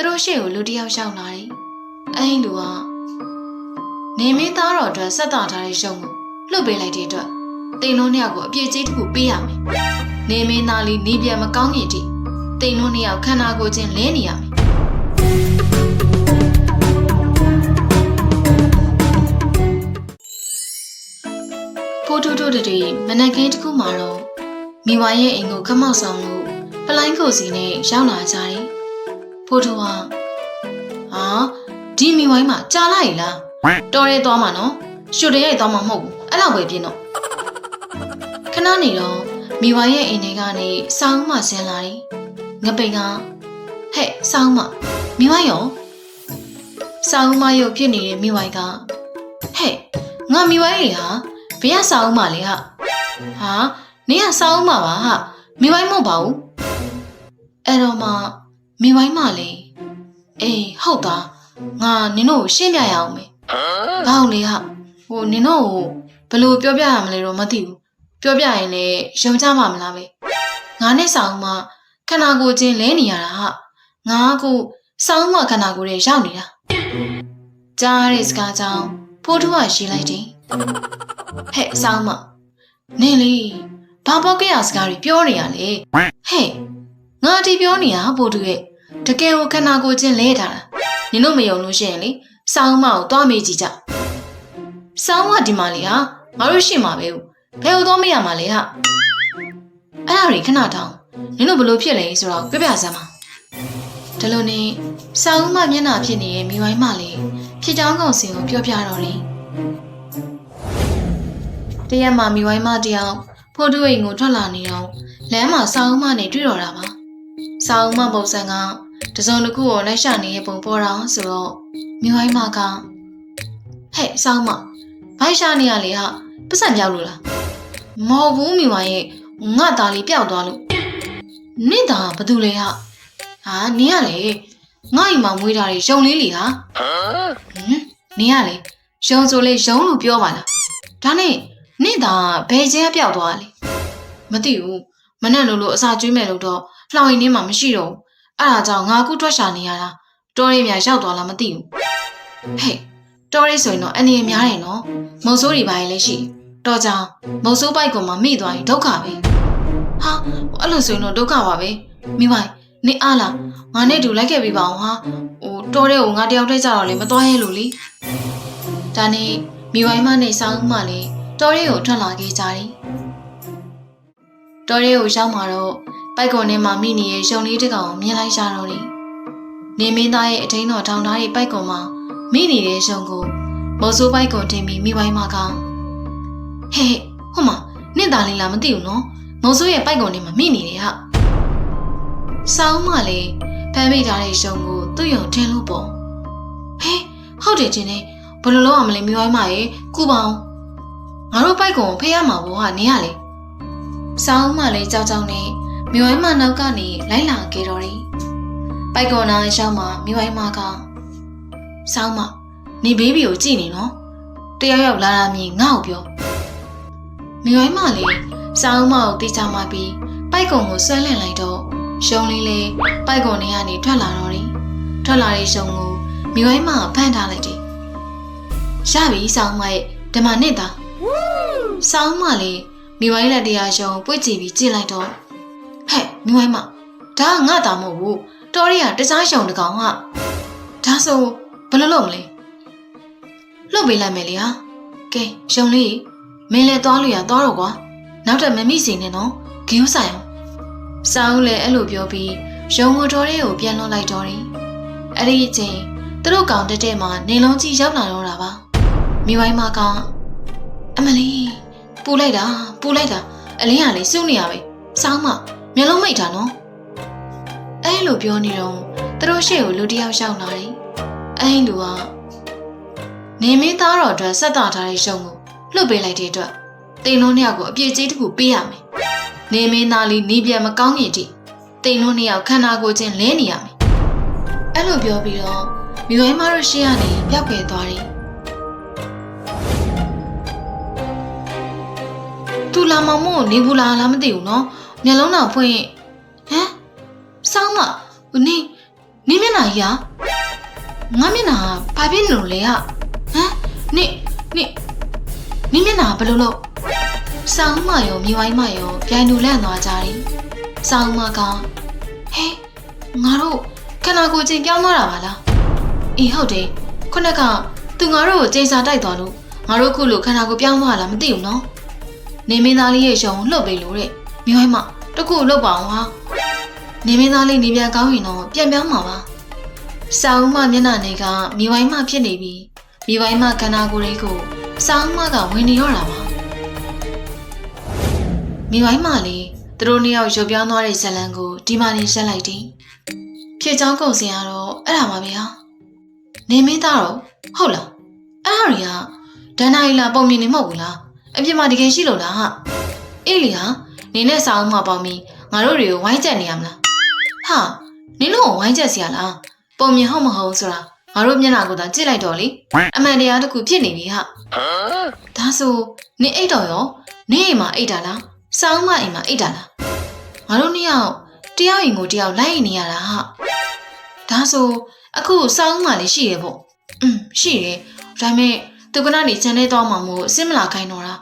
သူတို့ရှေ့ကိုလူတစ်ယောက်ရှောက်လာတယ်အဲ့ဒီလူကနေမင်းသားတော်အတွက်ဆက်တာထားတဲ့ရှုံးကိုလွတ်ပေးလိုက်တဲ့အတွက်တိန်လုံးနှစ်ယောက်ကိုအပြည့်ကြီးတစ်ခုပေးရမယ်နေမင်းသားလေးနေပြန်မကောင်းခင်ထိတိန်လုံးနှစ်ယောက်ခန္ဓာကိုယ်ချင်းလဲနေရမယ်ဖိုးထိုးထိုးတည်းမနက်ခင်းတစ်ခုမှာတော့မိဝိုင်းရဲ့အိမ်ကိုခမောက်ဆောင်လို့ပလိုင်းကိုစီနဲ့ရောက်လာကြတယ်။ ဖိုးထိုးကဟာဒီမိဝိုင်းမှာကြာလိုက်လားတော်ရဲသွားမှာနော်ရှုတရိုက်သွားမှာမဟုတ်ဘူးအဲ့လောက်ပဲပြင်းတော့ခဏနေတော့မိဝိုင်းရဲ့အိမ်ထဲကနေစောင်းမဆင်းလာတယ်။ငပိန်ကဟဲ့စောင်းမမိဝိုင်းရောစောင်းမရုပ်ဖြစ်နေတဲ့မိဝိုင်းကဟဲ့ငါမိဝိုင်းလေဟာဘယ်ကစာအုပ်မလဲဟာဟာနင်ကစာအုပ်မပါဟာမိဝိုင်းမဟုတ်ပါဘူးအဲ့တော့မှ မိဝိုင်းမလေအေးဟုတ်တာငါနင်တို့ကိုရှင်းပြရအောင်မယ်ဘာလို့လဲဟာဟိုနင်တို့ကိုဘယ်လိုပြောပြရမလဲတော့မသိဘူးပြောပြရင်လည်းယုံကြမှာမလားပဲငါနဲ့စာအုပ်မခန္ဓာကိုယ်ချင်းလဲနေရတာဟာငါကစာအုပ်မခန္ဓာကိုယ်ရဲ့ရောက်နေတာကြားရတဲ့စကားကြောင့်ဖိုးထူးကရေးလိုက်တယ်ဟဲ့စောင်းမနင်လေဘာပေါက်ကရစကားတွေပြောနေရလဲဟဲ့ ငါဒီပြောနေရပို့တူရဲ့တကယ်ကိုခန္ဓာကိုယ်ချင်းလဲထားတာနင်တို့မယုံလို့ရှိရင်လေစောင်းမကိုသွားမေးကြည့်ကြစောင်းမဒီမှာလေဟာငါတို့ရှိမှာပဲဘယ်လိုသွားမေးရမှာလဲဟာအဲ့ဒါတွေခဏတောင်းနင်တို့ဘလို့ဖြစ်လဲဆိုတော့ပြပြစမ်းပါဒါလို့နေစောင်းမမျက်နှာဖြစ်နေတဲ့မိဝိုင်းမလေးဖြစ်ချောင်းကောင်စင်ကိုပြောပြတော့တယ်တရက်မှမိဝိုင်းမတယောက်ဖိုးတူအိမ်ကိုထွက်လာနေတော့လမ်းမှာစောင်းမနဲ့တွေ့တော့တာပါ စောင်းမပုံစံကတစုံတစ်ခုကိုလိုက်ရှာနေတဲ့ပုံပေါ်တာဆိုတော့မိဝိုင်းမကဟဲ့စောင်းမဘိုက်ရှာနေရလေဟာပတ်စံပြောက်လို့လားမဟုတ်ဘူးမိဝိုင်းရဲ့ငါသားလေးပျောက်သွားလို့နင့်သားဘာတူလဲဟာဟာနင်ကလေငါ့အိမ်မှာမွေးထားတဲ့ရုံလေးလီဟာဟမ်နင်ကလေရုံဆိုလေရုံလို့ပြောပါလားဒါနဲ့နေ့သာဘယ်ချင်းကပျောက်သွားလဲမသိဘူးမနဲ့လို့လို့အစာကျွေးမယ်လို့တော့ လှောင်ရင်းထဲမှာမရှိတော့ဘူးအဲ့ဒါကြောင့်ငါအခုတွက်ရှာနေရတာတော်ရီများရောက်သွားလားမသိဘူးဟဲ့တော်ရီဆိုရင်တော့အနေများတယ်နော်မုံဆိုးတွေပါရင်လည်းရှိတော်ကြောင်မုံဆိုးပိုက်ကမှမိသွားရင်ဒုက္ခပဲဟာအဲ့လိုဆိုရင်တော့ဒုက္ခပါပဲမိမိုင်နေအားလားငါနဲ့တူလိုက်ခဲ့ပြီပါအောင်ဟာဟိုတော်တဲ့ကိုငါတယောက်တည်းကြတော့လေမသွားရဲလို့လေဒါနဲ့မိဝိုင်းမနဲ့ဆောင်းမလေးတော်ရဲကိုထွက်လာခဲ့ကြတယ်။တော်ရဲကိုရောက်มาတော့ ပိုက်ကွန်ထဲမှာမိနေတဲ့ရုံလေးတစ်ကောင်ကိုမြင်လိုက်ရတော့တယ်။နေမင်းသားရဲ့အထင်းတော်ထောင်ထားတဲ့ပိုက်ကွန်မှာမိနေတဲ့ရုံကိုမော်ဆိုးပိုက်ကွန်တင်ပြီးမိပိုင်းမှာကဟဲ့ဟဲ့ဟိုမှာနင့်သားလေးလားမသိဘူးနော်။မော်ဆိုးရဲ့ပိုက်ကွန်ထဲမှာမိနေတယ်ဟာ။ဆောင်းမလေးဖမ်းမိထားတဲ့ရုံကိုသူ့ယုံထင်းလို့ပေါ့။ဟဲ့ဟုတ်တယ်ချင်းနေဘယ်လိုလုပ်အောင်မလဲမိပိုင်းမရဲ့ကုပေါင်းငါတို့ပိုက်ကုံကိုဖေးရမှာဘောဟာနင်းရလေစောင်းမလေးကြောက်ကြောက်နဲ့ မြွိုင်းမနောက်ကနေလိုက်လာခဲ့တော့တယ်ပိုက်ကုံနာရောက်မှမြွိုင်းမကစောင်းမနေဘေးဘီကိုကြည့်နေနော်တယောက်ယောက်လာတာမြင်ငါ့ကိုပြောမြွိုင်းမလေးစောင်းမကိုတေချာမှပြီးပိုက်ကုံကိုဆွဲလန့်လိုက်တော့ရှုံလေးလေးပိုက်ကုံထဲကနေထွက်လာတော့တယ်ထွက်လာတဲ့ရှုံကိုမြွိုင်းမကဖမ်းထားလိုက်တယ်ရပြီစောင်းမရဲ့ဓမ္မနဲ့သားစောင်းမလေးမိဝိုင်းလက်တရားရှုံပွေ့ကြည့်ပြီးကြည့်လိုက်တော့ ဟဲ့မိဝိုင်းမဒါကငါတာမဟုတ်ဘူးတော်ရီကတစားရှုံတကောင်ဟာဒါဆိုဘယ်လိုလုပ်မလဲလှုပ်ပေးလိုက်မယ်လေဟာကဲရှုံလေးမင်းလည်းသွားလို့ရသွားတော့ကွာနောက်တက်မမိစီနဲ့နော်ဂယူးဆိုင်အောင်စောင်းလည်းအဲ့လိုပြောပြီးရုံမတော်လေးကိုပြန်လွှတ်လိုက်တော့တယ်အဲ့ဒီအချိန်သူတို့ကောင်တက်တဲ့မှာနေလုံးကြီးရောက်လာတော့တာပါမိဝိုင်းမကအမလီပူလိုက်တာပူလိုက်တာအလင်းကလေစုနေရပဲစောင်းမ မျက်လုံးမိတ်တာနော်အဲ့လိုပြောနေတော့သူတို့ရှေ့ကိုလူတစ်ယောက်ရှောက်လာတယ်အဲ့လူကနေမင်းသားတော်အတွက်ဆက်တာထားတဲ့ရှုံကိုလှုပ်ပေးလိုက်တဲ့အတွက်တိန်လုံးနှစ်ယောက်ကိုအပြည့်ကြီးတစ်ခုပေးရမယ်နေမင်းသားလေးနီးပြန်မကောင်းရင်တိတိန်လုံးနှစ်ယောက်ခန္ဓာကိုယ်ချင်းလဲနေရမယ်အဲ့လိုပြောပြီးတော့မြွေမတို့ရှေ့ကနေပျောက်ခဲ့သွားတယ်သူလာမမို့နေဘူးလားလားမသိဘူးနော် မျက်လုံးတော့ဖွင့်ဟမ်စောင်းမနင်းနင်းမျက်နှာကြီးဟာငါမျက်နှာဘာဖြစ်နေလို့လဲဟာဟမ်နင့်နင့်နင်းမျက်နှာဘယ်လိုလုပ်ဆောင်းမရောမြေဝိုင်းမရောပြိုင်တူလန့်သွားကြတယ်ဆောင်းမကဟဲငါတို့ခန္ဓာကိုယ်ချင်းပြောင်းသွားတာပါလားအေးဟုတ်တယ်ခုနကသူငါတို့ကိုချိန်စာတိုက်သွားလို့ငါတို့ခုလိုခန္ဓာကိုယ်ပြောင်းသွားလားမသိဘူးနော်နေမင်းသားလေးရဲ့ရှုံလှုပ်ပေးလို့တဲ့ မြေဝိုင်းမတခုလှုပ်ပါအောင်ဟာနေမင်းသားလေးနေပြန်ကောင်းရင်တော့ပြန်ပြောင်းမှာပါဆောင်းမမျက်နှာနေကမြေဝိုင်းမဖြစ်နေပြီမြေဝိုင်းမခန္ဓာကိုယ်လေးကိုဆောင်းမကဝင်နေရောတာပါမြေဝိုင်းမလေးသူတို့နှစ်ယောက်ရုပ်ပြောင်းသွားတဲ့ဇလံကိုဒီမာနေရှက်လိုက်တယ်ဖြစ်ချောင်းကုန်စင်ကတော့အဲ့ဒါပါပဲဟာနေမင်းသားတော့ဟုတ်လားအဲ့ဒါတွေကဒန်နာရီလာပုံမြင်နေမဟုတ်ဘူးလားအပြစ်မတကယ်ရှိလို့လားဟာအေးလေဟာ နေနဲ့ဆောင်းမပေါင်းပြီးငါတို့တွေကိုဝိုင်းချက်နေရမလားဟာနင်တို့ကိုဝိုင်းချက်စီရလားပုံမြင်ဟုတ်မဟုတ်ဆိုတာငါတို့မျက်နှာကိုသာကြည့်လိုက်တော့လေအမှန်တရားတစ်ခုဖြစ်နေပြီဟာဒါဆိုနင်အိတ်တော်ရောနင်အိမ်မှာအိတ်တာလားစောင်းမအိမ်မှာအိတ်တာလားငါတို့နှစ်ယောက်တယောက်အိမ်ကိုတယောက်လိုက်နေရတာဟာဒါဆိုအခုစောင်းမလေးရှိရပေါ့อืมရှိတယ်ဒါပေမဲ့သူကနာနေချန်နေသွားမှမို့အစ်မလာခိုင်းတော့တာ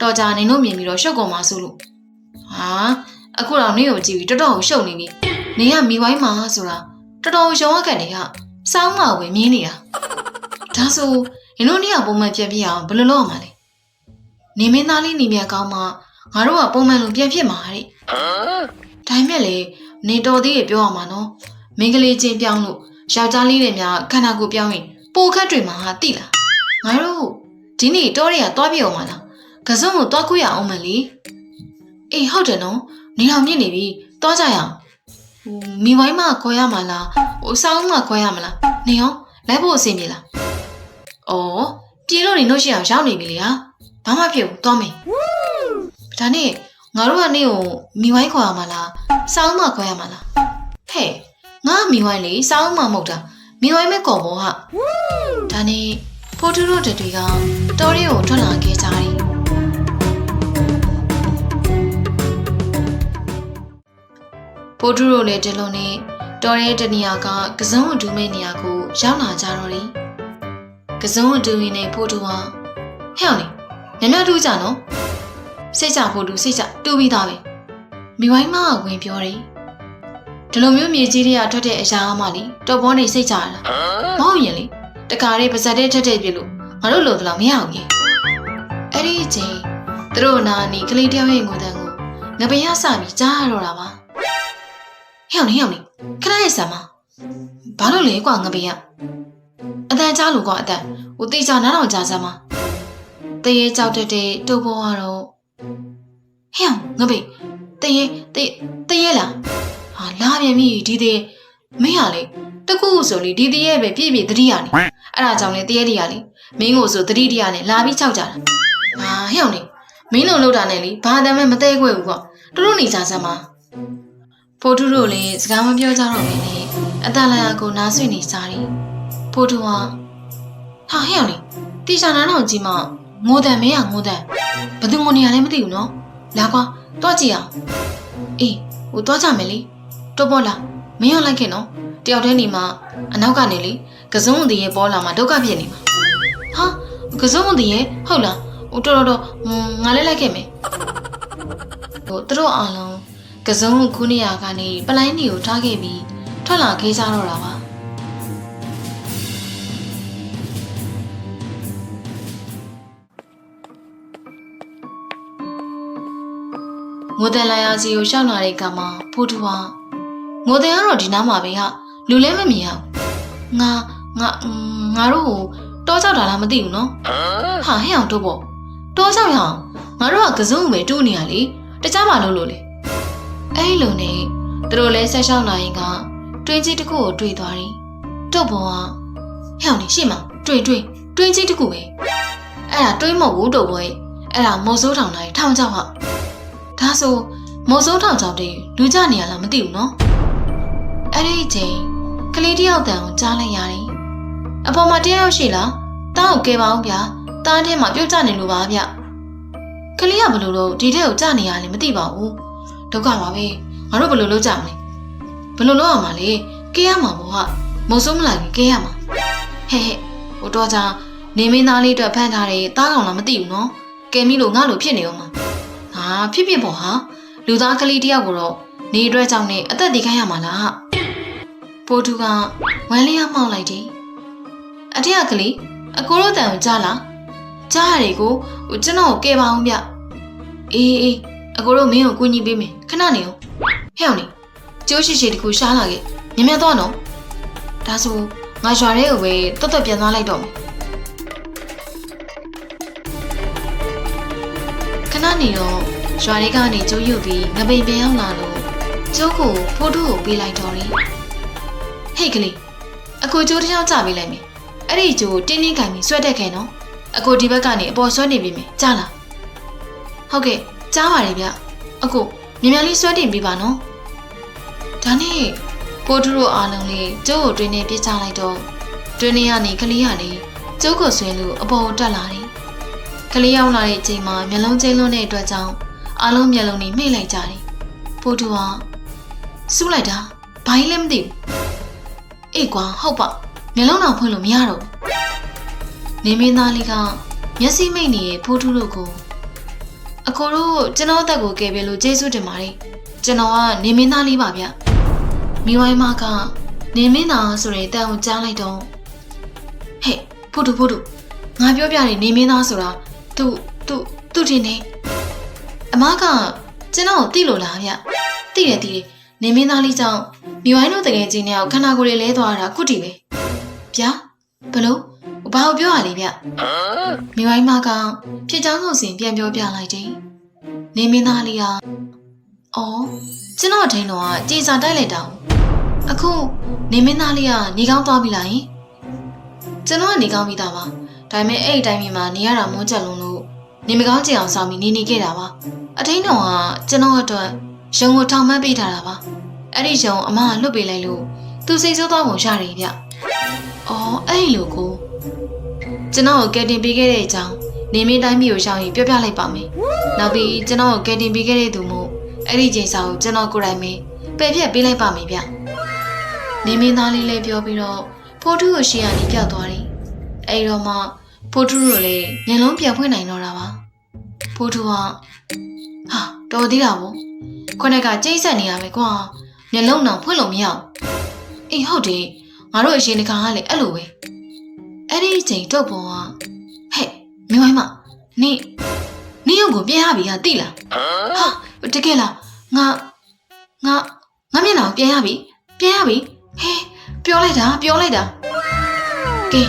တော်ကြနင်တို့မြင်ပြီးတော့ရှုပ်ကုန်ပါဆိုလို့ ဟာအခုတော့နင်ကိုကြည့်ပြီးတော်တော်ကိုရှုပ်နေပြီနင်ကမိဝိုင်းမှာဆိုတာတော်တော်ရုံးရကန်တွေကစောင်းမဝင်မြင်းနေတာဒါဆိုရင်တို့နှစ်ယောက်ပုံမှန်ပြန်ပြအောင်ဘယ်လိုလုပ်ရမှာလဲနေမင်းသားလေးနေမြန်ကောင်းမှငါတို့ကပုံမှန်လိုပြန်ဖြစ်မှာတဲ့ဒါပေမဲ့လေနေတော်သေးရပြောရမှာနော်မင်းကလေးချင်းပြောင်းလို့ယောက်ျားလေးတွေများခန္ဓာကိုယ်ပြောင်းရင်ပိုခတ်တွေမှာဟာတိလားငါတို့ဒီနေ့တော်တွေကသွားပြအောင်မလားကစုံကိုသွားခွေရအောင်မလေး အေးဟုတ်တယ်နော်နေအောင်မြင့်နေပြီသွားကြရအောင်ဟိုမိဝိုင်းမခေါ်ရမှာလားဟိုစောင်းမခေါ်ရမှာလားနေအောင်လိုက်ဖို့အဆင်ပြေလားဩပြေလို့နေလို့ရှိအောင်ရောက်နေပြီလေဟာဘာမှဖြစ်ဘူးသွားမယ်ဒါနဲ့ငါတို့ကနေကိုမိဝိုင်းခေါ်ရမှာလားစောင်းမခေါ်ရမှာလားဟဲ့ငါမိဝိုင်းလေစောင်းမမဟုတ်တာမိဝိုင်းမဲခေါ်ဖို့ဟာဒါနဲ့ဖိုးထူးတို့တွေကတော်ရီကိုထွက်လာခဲ့ကြ တယ်ဖိုးထူးတို့လည်းဒီလိုနဲ့တော်ရဲတနေရာကကစုံအတူမဲ့နေရာကိုရောက်လာကြတော့တယ်။ကစုံအတူရင်းနဲ့ဖိုးတူဟာဟဲ့အောင်လေညညတူးကြနော်စိတ်ကြဖိုးတူစိတ်ကြတူးပြီးသားပဲမိဝိုင်းမကဝင်ပြောတယ်ဒီလိုမျိုးမြေကြီးတွေကထွက်တဲ့အရာအမလीတော်ပေါ်နေစိတ်ကြရတာမဟုတ်ရင်လေတကားလေးပါဇက်တဲ့ထက်တဲ့ပြလို့ငါတို့လိုသလားမရအောင်ကြီးအဲ့ဒီအချိန်သူတို့နာနီကလေးတယောက်ရဲ့ငိုတန်းကိုငပရစပြီးကြားရတော့တာပါ ဟဲ့အောင်လေဟဲ့အောင်လေခဏရဲ့ဆံမဘာလို့လဲကွာငပေကအတန်ကြားလို့ကွာအတန်ဟိုတေချာနားတော်ကြားစမ်းမတရေကြောက်တတ်တဲ့တူဘောကတော့ဟဲ့ငပေတရေတတရေလားဟာလာပြန်ပြီဒီသေးမင်းဟာလေတခုဆိုလေဒီတရေပဲပြည့်ပြည့်တတိယနေအဲ့ဒါကြောင့်လေတရေတရလေမင်းကိုဆိုတတိတရနဲ့လာပြီးခြောက်ကြတာဟာဟဲ့နေမင်းတို့လောက်တာနဲ့လေဘာတမ်းမဲ့မသေးခွဲဘူးကွာတို့တို့နေကြစမ်းမ ဖိုးထူးတို့လည်းစကားမပြောကြတော့ဘဲနဲ့အတန်လန်အကိုနားဆွေနေကြတယ်။ဖိုးထူးကဟာဟဲ့အောင်လေတီချာနားတော်ကြီးမငိုတန်မဲရငိုတန်ဘယ်သူငိုနေရလဲမသိဘူးနော်။လာကွာတွားကြည့်အောင်။အေးဟိုတွားကြမယ်လေ။တော့ပေါ်လာမင်းရောက်လိုက်ခင်နော်။တယောက်တည်းနေမှာအနောက်ကနေလေကစုံတည်းရဲ့ပေါ်လာမှာဒုက္ခဖြစ်နေမှာ။ဟာကစုံတည်းရဲ့ဟုတ်လား။ဟိုတော်တော်တော်ဟွန်းငါလည်းလိုက်ခဲ့မယ်။ဟိုသူတို့အားလုံး ကစုံခုနေရာကနေပလိုင်းနေကိုထားခဲ့ပြီးထွက်လာခဲ့ကြတော့တာပါငိုတယ်လာရစီကိုရှောက်လာတဲ့ကမှာဖိုးတူဟာငိုတယ်ကတော့ဒီနားမှာပဲဟာလူလဲမမြင်ရဘူးငါငါအင်းငါတို့ကိုတောကြောက်တာလားမသိဘူးနော်ဟာဟဲ့အောင်တို့ပေါ့တောကြောက်ရအောင်ငါတို့ကကစုံပဲတူးနေရလေတခြားမလို့လို့လေ အဲ့ဒီလိုနဲ့သူတို့လဲဆက်ရှောင်းလာရင်ကတွင်းကြီးတစ်ခုကိုတွေ့သွားတယ်။တုတ်ဘောကဟဲ့အောင်နေရှေ့မှာတွေ့တွေ့တွင်းကြီးတစ်ခုပဲ။အဲ့ဒါတွင်းမဟုတ်ဘူးတုတ်ဘောရဲ့။အဲ့ဒါမော်စိုးထောင်တိုင်းထောင်ချောက်ဟာ။ဒါဆိုမော်စိုးထောင်ချောက်တွေလူကြနေရလားမသိဘူးနော်။အဲ့ဒီအချိန်ကလေးတယောက်တန်ကိုကြားလိုက်ရတယ်။အပေါ်မှာတယောက်ရှိလား။တောင်းကိုကဲပါအောင်ဗျာ။တားထဲမှာပြုတ်ကျနေလို့ပါဗျ။ကလေးကဘယ်လိုလုပ်ဒီတဲ့ကိုကြနေရလဲမသိပါဘူး။ ဒုက္ခပါပဲငါတို့ဘယ်လိုလုပ်ကြမလဲဘယ်လိုလုပ်ရမှာလဲကဲရမှာပေါ့ဟာမုံစိုးမလာခင်ကဲရမှာဟဲ့ဟဲ့ဟိုတော့ကြောင့်နေမင်းသားလေးအတွက်ဖမ်းထားတဲ့တားကောင်လားမသိဘူးနော်ကဲမိလို့ငါလိုဖြစ်နေအောင်မှာဟာဖြစ်ဖြစ်ပေါ့ဟာလူသားကလေးတယောက်ကိုတော့နေအတွက်ကြောင့်နဲ့အသက်တည်ခိုင်းရမှာလားပိုတူကဝမ်းလေးရမှောက်လိုက်တယ်အထက်ကလေးအကိုတို့တန်ကိုကြားလားကြားရတယ်ကိုဟိုကျွန်တော်ကိုကဲပါအောင်ဗျအေးအေး အကိုတို့မင်းကိုကူညီပေးမယ်ခဏနေအောင်ဟဲ့အောင်နေကျိုးရှိရှိတခုရှားလာခဲ့မြင်မြတ်သွားနော်ဒါဆိုငါရွာထဲကိုပဲတွတ်တွတ်ပြန်သွားလိုက်တော့မယ်ခဏနေတော့ရွာထဲကနေကျိုးယူပြီးငပိန်ပြန်ရောက်လာလို့ကျိုးကိုဖိုးထုကိုပေးလိုက်တော့တယ်ဟေ့ကလေးအကိုကျိုးတစ်ယောက်ကြပေးလိုက်မယ်အဲ့ဒီကျိုးတင်းတင်းကင်ပြီးဆွဲတက်ခဲ့နော်အကိုဒီဘက်ကနေအပေါ်ဆွဲနေပြီမယ်ကြားလားဟုတ်ကဲ့ ကြားပါတယ်ဗျအကိုမြင်မြန်လေးဆွဲတင်ပေးပါနော်ဒါနဲ့ပိုတူတို့အားလုံးလေးကျိုးကိုတွင်းနေပြစ်ချလိုက်တော့တွင်းနေကနေကလေးကနေကျိုးကိုဆွဲလို့အပေါ်တက်လာတယ်ကလေးရောက်လာတဲ့အချိန်မှာမျက်လုံးကျင်းလွန်းတဲ့အတွက်ကြောင့်အားလုံးမျက်လုံးတွေမှိတ်လိုက်ကြတယ်ပိုတူကစူးလိုက်တာဘာကြီးလဲမသိဘူးအေးကွာဟုတ်ပါမျက်လုံးတော့ဖွင့်လို့မရတော့ဘူးနေမင်းသားလေးကမျက်စိမိတ်နေတဲ့ဖိုးထုတို့ကို အကိုတို့ကျွန်တော်အသက်ကိုကယ်ပေးလို့ကျေးဇူးတင်ပါတယ်ကျွန်တော်ကနေမင်းသားလေးပါဗျမိဝိုင်းမကနေမင်းသားဆိုရင်တန်ကိုကြားလိုက်တော့ဟဲ့ဖိုးထုဖိုးထုငါပြောပြတယ်နေမင်းသားဆိုတာသူသူသူတင်နေအမကကျွန်တော်ကိုသိလို့လားဗျသိတယ်သိတယ်နေမင်းသားလေးကြောင့်မိဝိုင်းတို့တကယ်ချင်းနဲ့ခန္ဓာကိုယ်တွေလဲသွားတာခုတည်ပဲဗျာဘလို့ ဘာကိုပြောရလဲဗျမိဝိုင်းမကဖြစ်ချောင်းဆုံးစဉ်ပြန်ပြောပြလိုက်တယ်နေမင်းသားလေးကအော်ကျွန်တော်ထိန်တော့ကကြေစာတိုက်လိုက်တာ။အခုနေမင်းသားလေးကနေကောင်းသွားပြီလားယင်ကျွန်တော်ကနေကောင်းပြီသားပါဒါပေမဲ့အဲ့ဒီတိုင်းမှာနေရတာမွန်းချက်လုံးလို့နေမကောင်းကြအောင်ဆောင်ပြီးနေနေခဲ့တာပါအထိန်တော်ကကျွန်တော်အတွက်ရုံကိုထောင်မှတ်ပေးထားတာပါအဲ့ဒီရုံအမကလွတ်ပေးလိုက်လို့သူစိတ်ဆိုးသွားပုံရတယ်ဗျအော်အဲ့လိုကို ကျွန်တော်ကိုကယ်တင်ပေးခဲ့တဲ့အကြောင်းနေမင်းတိုင်းမျိုးရှောင်းရင်ပြောပြလိုက်ပါမယ်နောက်ပြီးကျွန်တော်ကိုကယ်တင်ပေးခဲ့တဲ့သူမို့အဲ့ဒီချိန်စာကိုကျွန်တော်ကိုယ်တိုင်ပဲပယ်ဖြတ်ပေးလိုက်ပါမယ်ဗျနေမင်းသားလေးလည်းပြောပြီးတော့ဖိုးထုကိုရှေ့ကနေပြောက်သွားတယ်အဲ့တော့မှဖိုးထုတို့လည်းမျက်လုံးပြန်ဖွင့်နိုင်တော့တာပါဖိုးထုကဟာတော်သေးတာဗောခုနကကြိတ်ဆက်နေရပဲကွာမျက်လုံးတော့ဖွင့်လို့မရဘူးအေးဟုတ်တယ်ငါတို့အရင်တခါကလည်းအဲ့လိုပဲ အဲ့ဒီအချိန်တော့ပေါ်ကဟဲ့မြဝိုင်းမနင်နင်ရုပ်ကိုပြန်ရပြီဟာတိလားဟာတကယ်လားငါငါငါမျက်နှာကိုပြန်ရပြီပြန်ရပြီဟဲပြောလိုက်တာပြောလိုက်တာကဲ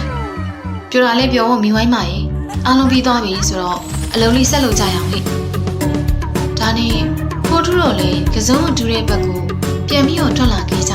ပြောတာလဲပြောဖို့မြဝိုင်းမရေအားလုံးပြီးသွားပြီဆိုတော့အလုံးလေးဆက်လုပ်ကြရအောင်လေဒါနဲ့ဖိုးထုတော့လေကစုံတူတဲ့ဘက်ကိုပြန်ပြီးတော့ထွက်လာခဲ့ကြ